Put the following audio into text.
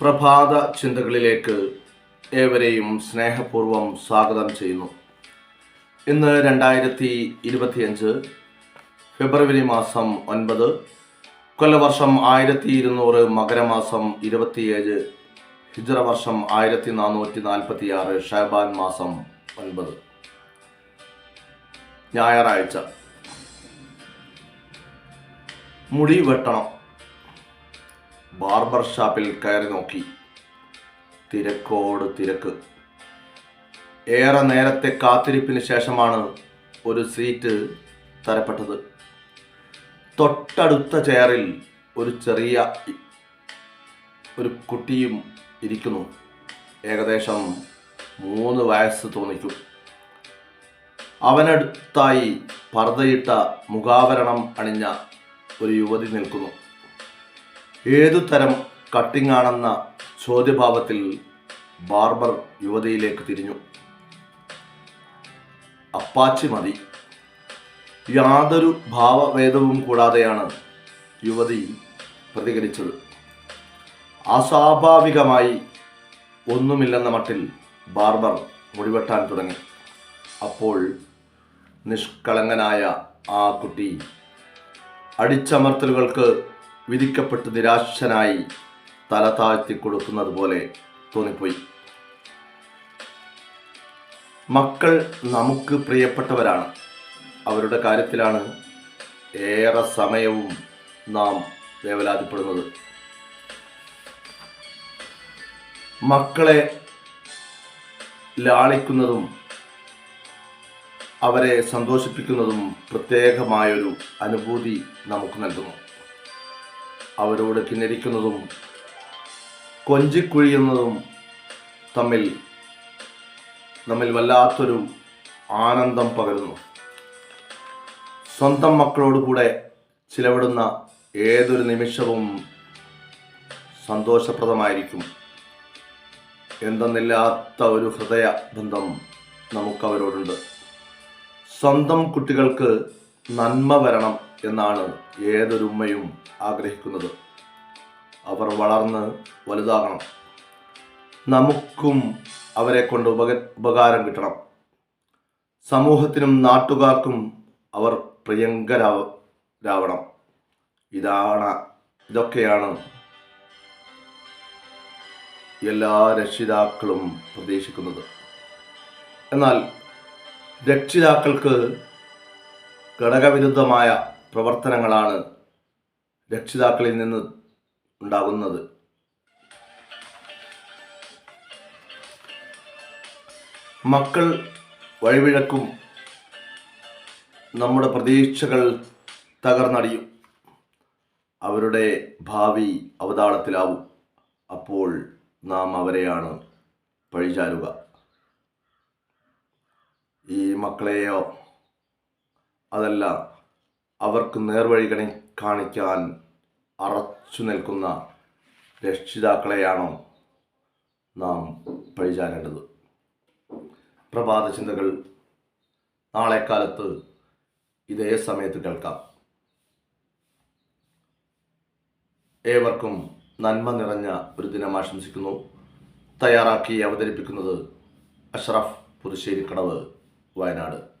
പ്രഭാത ചിന്തകളിലേക്ക് ഏവരെയും സ്നേഹപൂർവം സ്വാഗതം ചെയ്യുന്നു. ഇന്ന് രണ്ടായിരത്തി ഇരുപത്തിയഞ്ച് ഫെബ്രുവരി മാസം ഒൻപത് കൊല്ലവർഷം ആയിരത്തി ഇരുന്നൂറ് മകരമാസം ഇരുപത്തിയേഴ് ഹിജറ വർഷം ആയിരത്തി നാനൂറ്റി നാൽപ്പത്തി ആറ് ഷാബാൻ മാസം ഒൻപത്. ഞായറാഴ്ച. മുടി വെട്ടണം. ബാർബർ ഷാപ്പിൽ കയറി നോക്കി. തിരക്കോട് തിരക്ക്. ഏറെ നേരത്തെ കാത്തിരിപ്പിന് ശേഷമാണ് ഒരു സീറ്റ് തരപ്പെട്ടത്. തൊട്ടടുത്ത ചെയറിൽ ഒരു ചെറിയ ഒരു കുട്ടിയും ഇരിക്കുന്നു. ഏകദേശം മൂന്ന് വയസ്സ് തോന്നിക്കും. അവനടുത്തായി പർദ്ദയിട്ട മുഖാവരണം അണിഞ്ഞ ഒരു യുവതി നിൽക്കുന്നു. ഏതു തരം കട്ടിംഗ് ആണെന്ന ചോദ്യഭാവത്തിൽ ബാർബർ യുവതിയിലേക്ക് തിരിഞ്ഞു. അപ്പാച്ചി മതി. യാതൊരു ഭാവഭേദവും കൂടാതെയാണ് യുവതി പ്രതികരിച്ചത്. അസ്വാഭാവികമായി ഒന്നുമില്ലെന്ന മട്ടിൽ ബാർബർ മുടിവെട്ടാൻ തുടങ്ങി. അപ്പോൾ നിഷ്കളങ്കനായ ആ കുട്ടി അടിച്ചമർത്തലുകൾക്ക് വിധിക്കപ്പെട്ട് നിരാശനായി തല താഴ്ത്തി കൊടുക്കുന്നത് പോലെ തോന്നിപ്പോയി. മക്കൾ നമുക്ക് പ്രിയപ്പെട്ടവരാണ്. അവരുടെ കാര്യത്തിലാണ് ഏറെ സമയവും നാം വേവലാതിപ്പെടുന്നത്. മക്കളെ ലാളിക്കുന്നതും അവരെ സന്തോഷിപ്പിക്കുന്നതും പ്രത്യേകമായൊരു അനുഭൂതി നമുക്ക് നൽകുന്നു. അവരോട് കിണരിക്കുന്നതും കൊഞ്ചിക്കുഴിയുന്നതും തമ്മിൽ നമ്മിൽ വല്ലാത്തൊരു ആനന്ദം പകരുന്നു. സ്വന്തം മക്കളോട് കൂടെ ചിലവിടുന്ന ഏതൊരു നിമിഷവും സന്തോഷപ്രദമായിരിക്കും. എന്തെന്നില്ലാത്ത ഒരു ഹൃദയ ബന്ധം നമുക്കവരോടുണ്ട്. സ്വന്തം കുട്ടികൾക്ക് നന്മ വരണം. എന്നാണ് ഏതൊരു ഉമ്മയും ആഗ്രഹിക്കുന്നത്. അവർ വളർന്ന് വലുതാകണം. നമുക്കും അവരെ കൊണ്ട് ഉപക ഉപകാരം കിട്ടണം. സമൂഹത്തിനും നാട്ടുകാർക്കും അവർ പ്രിയങ്കരാവണം ഇതാണ് ഇതൊക്കെയാണ് എല്ലാ രക്ഷിതാക്കളും പ്രതീക്ഷിക്കുന്നത്. എന്നാൽ രക്ഷിതാക്കൾക്ക് ഘടകവിരുദ്ധമായ പ്രവർത്തനങ്ങളാണ് രക്ഷിതാക്കളിൽ നിന്ന് ഉണ്ടാകുന്നത്. മക്കൾ വഴിവിഴക്കും നമ്മുടെ പ്രതീക്ഷകൾ തകർന്നടിയും. അവരുടെ ഭാവി അവതാളത്തിലാവും. അപ്പോൾ നാം അവരെയാണ് പഴിചാരുക. ഈ മക്കളെയോ അതല്ല അവർക്ക് നേർവഴി കാണിക്കാൻ അറച്ചു നിൽക്കുന്ന രക്ഷിതാക്കളെയാണോ നാം പഴിചാരേണ്ടത്? പ്രഭാത ചിന്തകൾ നാളെ കാലത്ത് ഇതേ സമയത്ത് കേൾക്കാം. ഏവർക്കും നന്മ നിറഞ്ഞ ഒരു ദിനം ആശംസിക്കുന്നു. തയ്യാറാക്കി അവതരിപ്പിക്കുന്നത് അഷ്റഫ് പുതുശ്ശേരി കടവ് വയനാട്.